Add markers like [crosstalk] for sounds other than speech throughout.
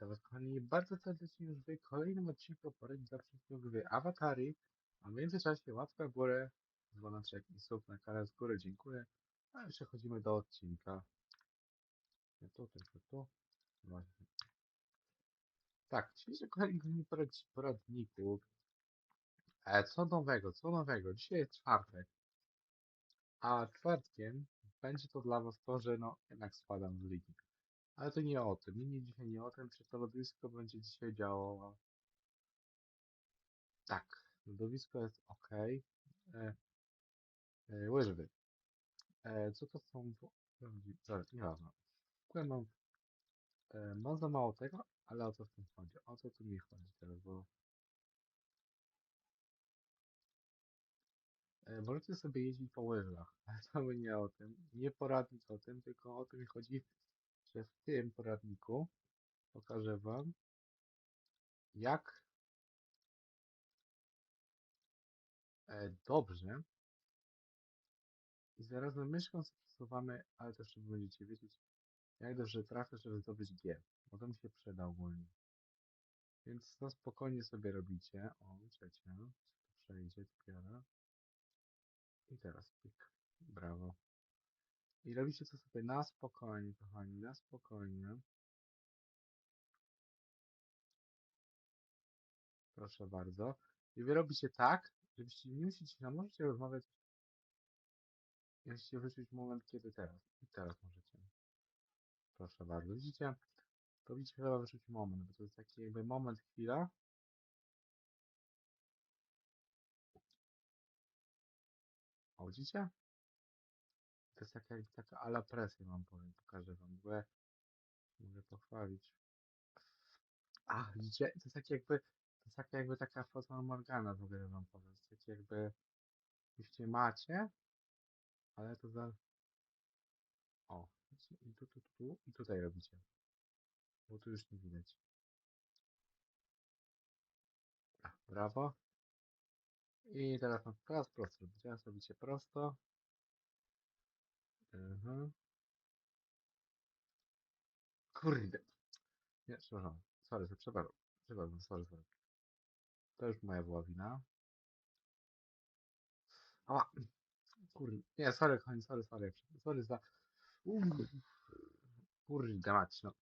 Witam kochani bardzo serdecznie już w kolejnym odcinku Poręcz dla wszystkich gry Awatari, a w międzyczasie łapka w górę, dzwoneczek i sub na kanał z góry, dziękuję. A już przechodzimy do odcinka. Nie tu, tylko tu. Właśnie. Tak, dzisiejszy kolejny porad- poradniku. E, co nowego, co nowego? Dzisiaj jest czwartek. A czwartkiem będzie to dla Was to, że no jednak spadam z ligi. Ale to nie o tym. Nie, dzisiaj nie o tym, czy to lodowisko będzie dzisiaj działało. Tak, lodowisko jest ok. E, e, łyżwy. E, co to są? Zaraz, nieważne. W ogóle mam, e, mam za mało tego, ale o co w tym chodzi? O co tu mi chodzi teraz, bo e, możecie sobie jeździć po łyżwach, ale [laughs] to nie o tym. Nie poradnik o tym, tylko o tym mi chodzi, że w tym poradniku pokażę wam, jak e, dobrze I zarazem myszką sobie przesuwamy, ale też żeby będziecie wiedzieć, jak dobrze trafię, żeby zdobyć G. Bo to mi się przyda ogólnie. Więc na spokojnie sobie robicie. O, trzecie. Przejdzie dopiero. I teraz pik. Brawo. I robicie to sobie na spokojnie, kochani, na spokojnie. Proszę bardzo. I wy robicie tak, żebyście nie musicie, no możecie rozmawiać. Musicie wyczuć moment, kiedy teraz. I teraz możecie. Proszę bardzo. Widzicie? To widzicie chyba wyczuć moment, bo to jest taki jakby moment, chwila. O, widzicie? To jest taka, taka ala presja, wam powiem. Pokażę wam, bo mogę pochwalić. A, widzicie? To jest takie jakby, to jest taka jakby taka Fata Morgana w ogóle wam powiem. To jest jakby, jeśli macie, ale to za... O, i tu, tu, tu, tu, i tutaj robicie. Bo tu już nie widać. Brawo. I teraz, teraz prosto. Teraz robicie prosto. Mhm. Kurde. Nie, przepraszam. Sorry, przepraszam. Przepraszam, sorry, sorry. To już moja była wina. A, kurde. Nie, sorry, kochani, sorry, sorry. Sorry za... Kurde mać, no.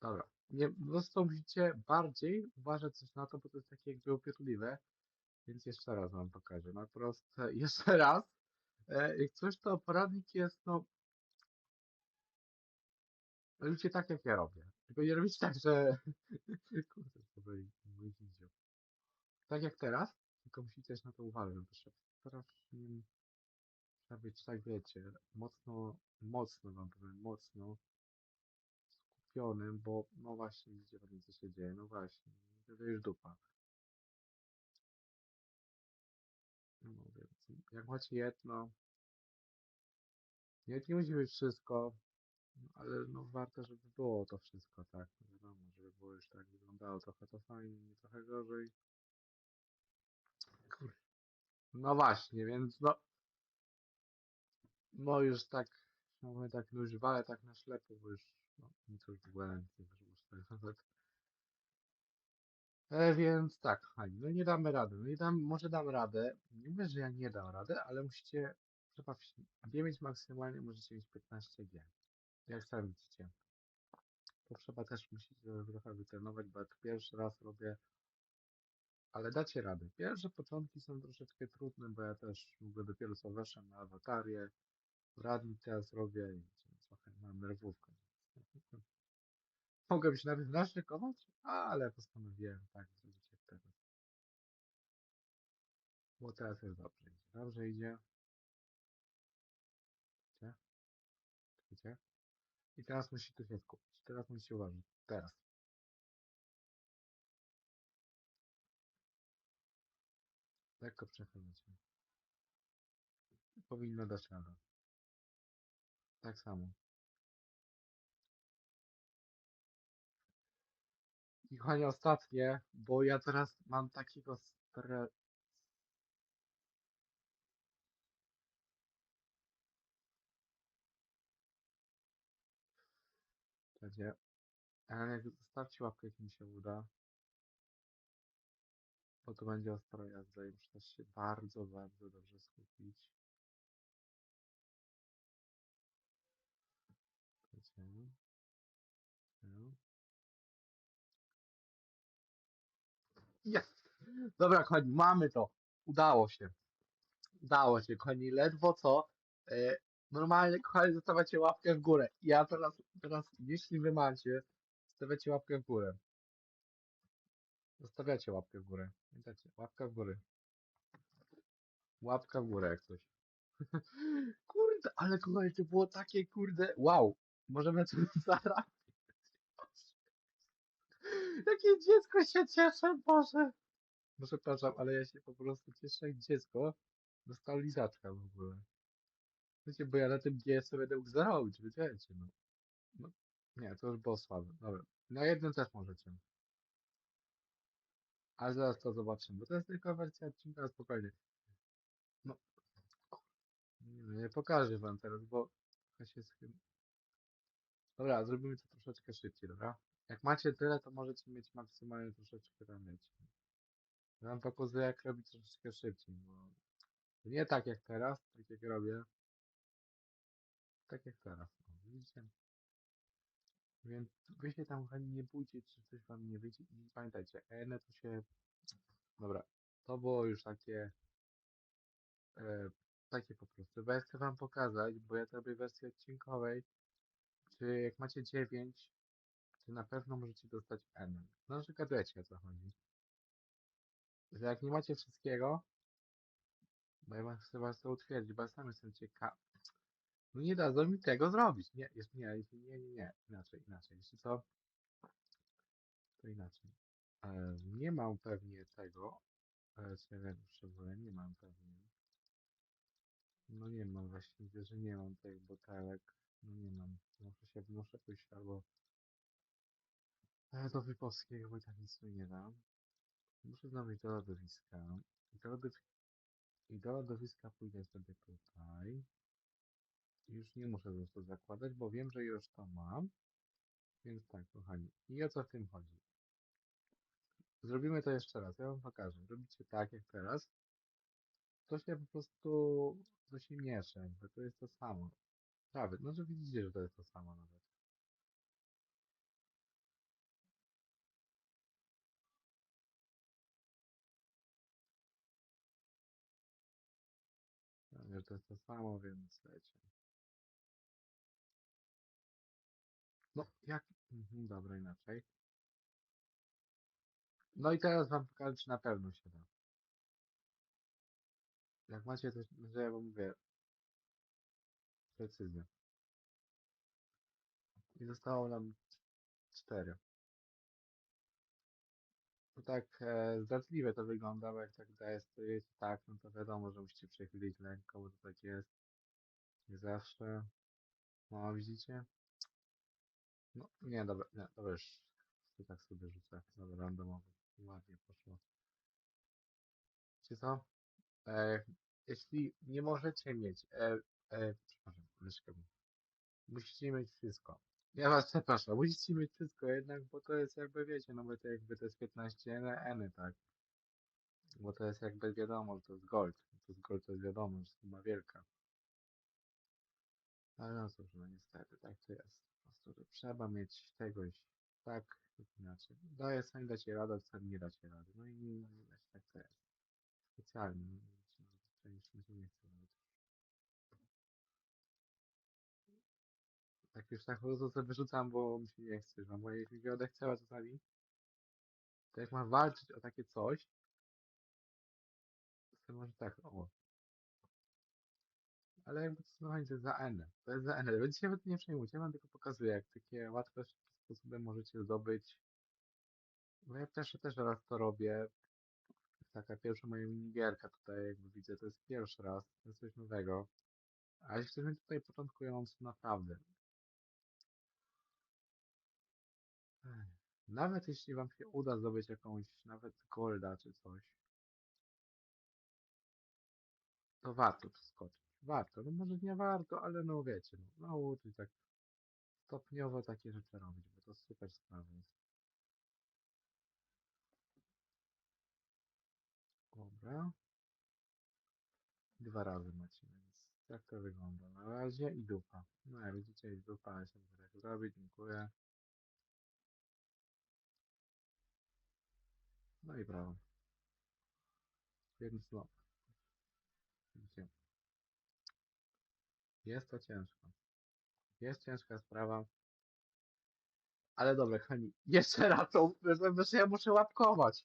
Dobra. Nie, po musicie bardziej uważać coś na to, bo to jest takie jakby upierdliwe. Więc jeszcze raz wam pokażę. No proste. [laughs] Jeszcze raz. E, jak coś, to poradnik jest, no... Robicie tak, jak ja robię. Tylko nie robicie tak, że... [laughs] Kurde, to mój widział. Tak jak teraz, tylko musicie też na to uważać, bo trzeba strasznie... Trzeba być, tak wiecie, mocno, mocno wam powiem, mocno skupionym, bo no właśnie, widzicie co się dzieje, no właśnie, to już dupa. Jak macie jedno, nie, nie musi być wszystko, ale no warto, żeby było to wszystko, tak, no wiadomo, żeby było już tak wyglądało, trochę to fajnie, trochę gorzej. No właśnie, więc no, no już tak, no mówię tak, no tak na ślepo, bo już, no nic już w ogóle nie wyszło z tego nawet. E, więc tak, no nie damy rady. No nie dam, może dam radę. Nie mówię, że ja nie dam rady, ale musicie, trzeba G mieć maksymalnie, możecie mieć 15G. Jak sami widzicie. To trzeba też, musicie trochę wytrenować, bo ja to pierwszy raz robię, ale dacie radę. Pierwsze początki są troszeczkę trudne, bo ja też ogóle dopiero co weszłem na awatarię, radnik teraz robię i trochę mam nerwówkę. [laughs] Mogłem się nawet naszykować, ale postanowiłem tak zrobić jak teraz. Bo teraz jest dobrze. Dobrze idzie. Widzicie? Widzicie? I teraz musicie się skupić. Teraz musicie uważać. Teraz. Lekko przechylcie. Powinno dać radę. Tak samo. I kochani, ostatnie, bo ja teraz mam takiego stre... Słuchajcie, Ale jak zostawcie łapkę, jak mi się uda. Bo to będzie ostra jazda i muszę się bardzo, bardzo dobrze skupić. Dobra, kochani, mamy to. Udało się. Udało się, kochani. Ledwo co. E, normalnie, kochani, zostawiacie łapkę w górę. Ja teraz, teraz, jeśli wy macie, stawiacie łapkę w górę. Zostawiacie łapkę w górę. Pamiętacie? Łapka w górę. Łapka w górę jak coś. [laughs] Kurde, ale kochani, to było takie kurde. Wow! Możemy tu [laughs] zaraz. Jakie dziecko się cieszę, Boże! No przepraszam, ale ja się po prostu cieszę jak dziecko. Dostał lizaczka w ogóle. Wiecie, bo ja na tym GS będę mógł zarobić, wiecie, no. no. Nie, to już było słabe. Dobra. Na jednym też możecie. Ale zaraz to zobaczymy, bo to jest tylko wersja odcinka, spokojnie. No. Nie, nie pokażę wam teraz, bo trochę się schym... Dobra, zrobimy to troszeczkę szybciej, dobra? Jak macie tyle, to możecie mieć maksymalnie troszeczkę tam mieć. Ja wam pokazuję, jak robić troszeczkę szybciej, bo nie tak jak teraz, tak jak robię. Tak jak teraz. O, widzicie? Więc wy się tam nie bójcie, czy coś wam nie wyjdzie. Pamiętajcie, N to się... Dobra, to było już takie... E, takie po prostu. Bo ja chcę wam pokazać, bo ja to robię w wersji odcinkowej, czy jak macie 9, to na pewno możecie dostać N. No, że gadujecie o co chodzi. Że jak nie macie wszystkiego, bo ja chcę was to utwierdzić, bo ja sam jestem ciekaw. No nie dadzą mi tego zrobić. Nie, jest, nie, jest, nie, nie, nie. Inaczej, inaczej. Wiecie co? To inaczej. Nie mam pewnie tego. E, potrzebuję, nie mam pewnie. No nie mam właśnie, widzę, że nie mam tych butelek. No nie mam. Muszę się, muszę pójść albo do Wypowskiego, mi nie da. Muszę znaleźć do lodowiska. I do, lodow... I do lodowiska pójdę sobie tutaj. Już nie muszę to zakładać, bo wiem, że już to mam. Więc tak, kochani. I o co w tym chodzi? Zrobimy to jeszcze raz. Ja wam pokażę. Robicie tak jak teraz. To się po prostu to się miesza, to jest to samo. Nawet, no że widzicie, że to jest to samo nawet. Że to jest to samo, więc lecie. No, jak? Mhm, dobra, inaczej. No i teraz wam pokażę, czy na pewno się da. Jak macie coś, że ja wam mówię, precyzję. I zostało nam cztery. No tak e, to wygląda, bo jak tak daje stoicie tak, no to wiadomo, że musicie przechylić lekko, bo to tak jest. Nie zawsze. No, widzicie? No, nie, dobra, nie, dobra, już to tak sobie rzucę. Dobra, randomowo. Ładnie poszło. Wiecie co? E, jeśli nie możecie mieć, e, e, przepraszam, myszkę. Musicie mieć wszystko. Ja was przepraszam, musicie mieć wszystko jednak, bo to jest jakby, wiecie, no bo to jakby to jest 15 N, tak? Bo to jest jakby wiadomo, że to jest gold. To jest gold, to jest wiadomo, że suma wielka. Ale no cóż, no niestety, tak to jest. Po prostu, że trzeba mieć tegoś tak lub inaczej. Daje sami dacie radę, sami nie dacie rady. No i nie nie dać, tak to jest. Specjalnie. No, no, to już nie chce nawet. Tak już tak po prostu sobie wyrzucam, bo mi się nie chce, że bo jak mi się odechciała czasami, to jak mam walczyć o takie coś, to może tak, o. Ale jakby to to jest za N. To jest za N. Więc się nawet nie przejmujcie, ja wam tylko pokazuję, jak takie łatwe sposoby możecie zdobyć. Bo ja też, też raz to robię. Taka pierwsza moja minigierka tutaj, jakby widzę, to jest pierwszy raz, to jest coś nowego. A jeśli chcemy tutaj początkujący, naprawdę. Nawet jeśli wam się uda zdobyć jakąś nawet golda czy coś, to warto tu skoczyć. Warto, no może nie warto, ale no wiecie, no, no, uczyć tak stopniowo takie rzeczy robić, bo to super sprawa jest. Dobra. Dwa razy macie, więc tak to wygląda na razie i dupa. No jak widzicie, i dupa, ja się mogę tak zrobić, dziękuję. No i brawo. No. Widzicie. Jest to ciężko. Jest ciężka sprawa. Ale dobra, kochani, jeszcze raz to, że ja muszę łapkować.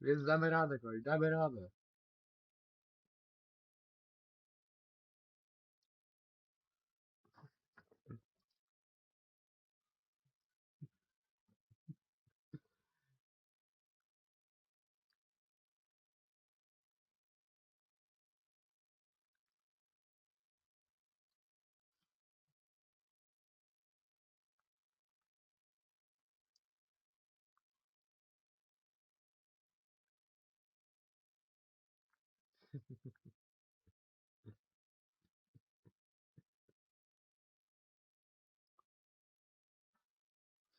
Więc damy radę, kochani, damy radę.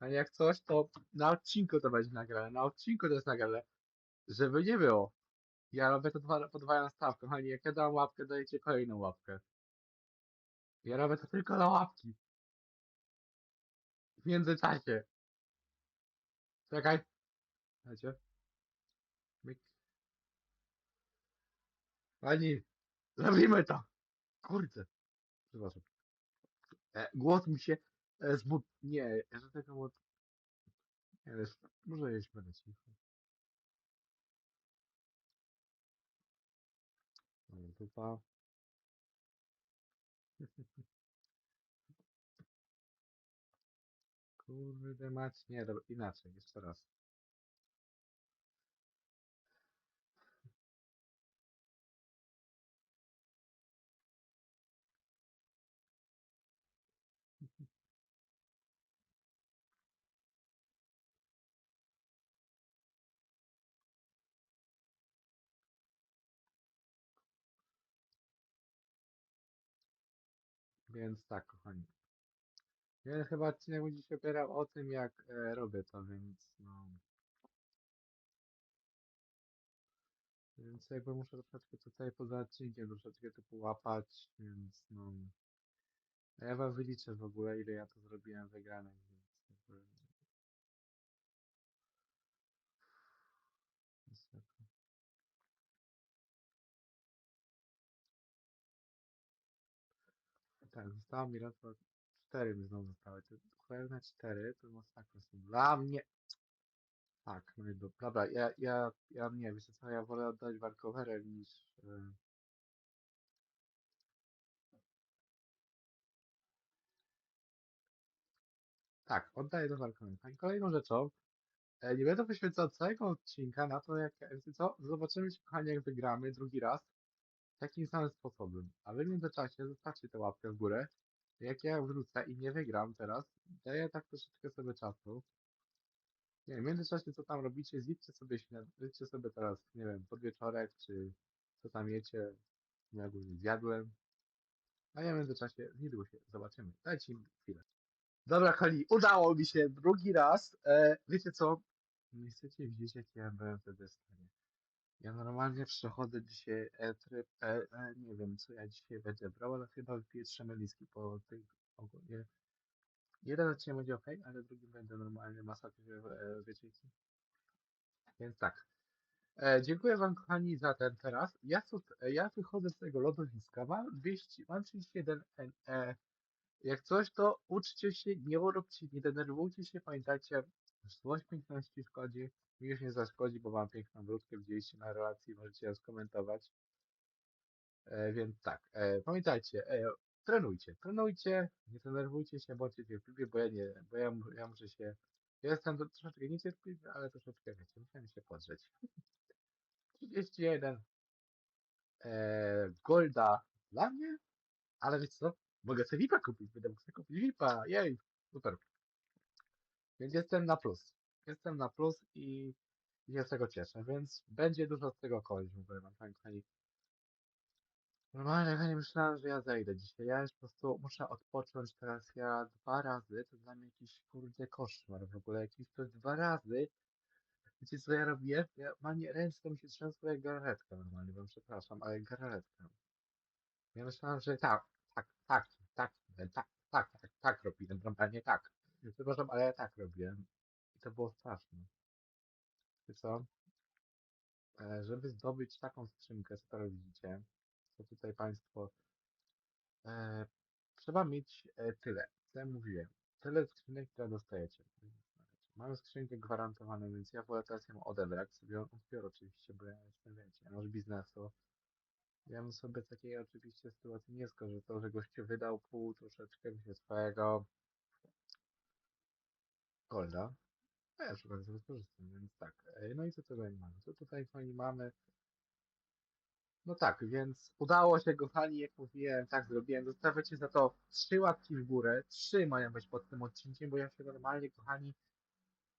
A jak coś, to na odcinku to będzie nagrane. Na odcinku to jest nagrane. Żeby nie było. Ja robię to dwa, podwajam stawkę. Kochani, jak ja dam łapkę, dajecie kolejną łapkę. Ja robię to tylko na łapki. W międzyczasie. Czekaj. Dajcie. Myk. Pani, zrobimy to. Kurde. Przepraszam. E, głos mi się e, zbud... Nie, do tego głos... Nie wiesz, może jeść będę cicho. No, dupa. [laughs] Kurde mać, nie, dobra, inaczej, jeszcze raz. Więc tak, kochani. Jeden chyba odcinek będzie się opierał o tym, jak e, robię to, więc no. Więc jakby muszę troszeczkę tutaj poza odcinkiem troszeczkę to połapać, więc no. A ja wam wyliczę w ogóle, ile ja to zrobiłem wygranych, więc jakby... Niestety. Tak, zostało mi raz, dwa, cztery mi znowu zostały. Te kolejne cztery to masakra są dla mnie. Tak, no i do- dobra, ja, ja, ja nie, wiecie co, ja wolę oddać walkowerem niż... e, Tak, oddaję do walkowerem. Kolejną rzeczą, e, nie będę poświęcał całego odcinka na to, jak, co, zobaczymy się, kochani, jak wygramy drugi raz takim samym sposobem. A wy w międzyczasie zostawcie tę łapkę w górę. Jak ja wrócę i nie wygram teraz, daję tak troszeczkę sobie czasu. Nie wiem, w międzyczasie co tam robicie, zjedźcie sobie zjedźcie sobie teraz, nie wiem, podwieczorek, czy co tam jecie. Ja ogólnie zjadłem. A ja w międzyczasie niedługo się zobaczymy. Dajcie mi chwilę. Dobra, Kali, udało mi się drugi raz. E, wiecie co? Nie chcecie widzieć, jak ja byłem wtedy stanie. Ja normalnie przechodzę dzisiaj e, tryb, e, e, nie wiem, co ja dzisiaj będę brał, ale chyba wypiję trzy meliski po tych ogólnie. Jeden odcinek będzie ok, ale drugi będę normalnie masakrycznie, e, co? Więc tak. E, dziękuję wam kochani za ten teraz. Ja, tu, e, ja wychodzę z tego lodowiska, mam 200, mam 31 N, e, jak coś, to uczcie się, nie róbcie, nie denerwujcie się, pamiętajcie, złość piękności szkodzi, już nie zaszkodzi, bo mam piękną brudkę, widzieliście na relacji, możecie ją skomentować. E, więc tak, e, pamiętajcie, e, trenujcie, trenujcie, nie denerwujcie się, bądźcie cierpliwi, bo ja nie, bo ja, ja muszę się Jestem to troszeczkę niecierpliwy, ale troszeczkę, wiecie, musiałem się podrzeć. [laughs] 31 e, Golda dla mnie, ale wiecie co? Mogę sobie VIPa kupić, będę mógł sobie kupić VIPa, jej, super. Więc jestem na plus. Jestem na plus i, się z tego cieszę, więc będzie dużo z tego kogoś, mówię wam, tak, kochani. Normalnie, nie myślałem, że ja zejdę dzisiaj. Ja już po prostu muszę odpocząć teraz. Ja dwa razy, to dla mnie jakiś kurde koszmar w ogóle. Jakiś to dwa razy. Wiecie co ja robię? Ja mam ręce mi się trzęsło jak gararetka normalnie, wam przepraszam, ale gararetka. Ja myślałem, że tak, tak, tak, tak, tak, tak, tak, tak, tak robiłem, normalnie tak. Przepraszam, ale ja tak robiłem. I to było straszne. Wiecie co? E, Żeby zdobyć taką skrzynkę, co teraz widzicie, co tutaj Państwo E, trzeba mieć e, tyle, co ja mówiłem. Tyle skrzynek, które dostajecie. Mam skrzynkę gwarantowaną, więc ja wolę teraz ją odebrać sobie odbiorę oczywiście, bo ja jestem, wiecie, ja masz biznesu. Ja bym sobie takiej oczywiście sytuacji nie skorzystał, że gościu wydał pół troszeczkę wiecie, swojego golda. A ja sobie skorzystam, więc tak. E, No i co tutaj mamy? Co tutaj fajnie mamy? No tak, więc udało się, kochani, jak mówiłem, tak zrobiłem. Zostawiacie za to trzy łapki w górę. Trzy mają być pod tym odcinkiem, bo ja się normalnie, kochani,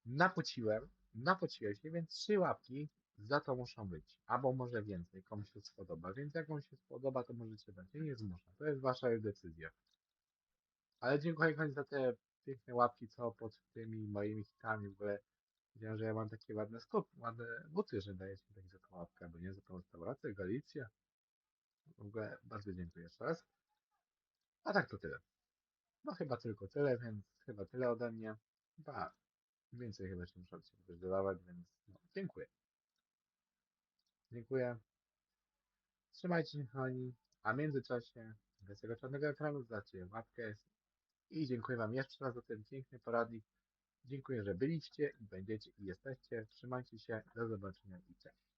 napociłem. Napociłem się, więc trzy łapki za to muszą być. Albo może więcej, komuś się spodoba. Więc jak wam się spodoba, to możecie dać. Nie. To jest wasza decyzja. Ale dziękuję, kochani, za te piękne łapki, co pod tymi moimi hitami w ogóle. Wiedziałem, że ja mam takie ładne stopy, ładne buty, że dajecie mi tak za tą łapkę, bo nie za tą restaurację, Galicja. W ogóle bardzo dziękuję jeszcze raz. A tak to tyle. No chyba tylko tyle, więc chyba tyle ode mnie. Chyba więcej chyba się muszę też dodawać, więc no, dziękuję. Dziękuję. Trzymajcie się kochani, a w międzyczasie bez tego czarnego ekranu znacie łapkę i dziękuję wam jeszcze raz za ten piękny poradnik. Dziękuję, że byliście i będziecie i jesteście. Trzymajcie się. Do zobaczenia i cześć.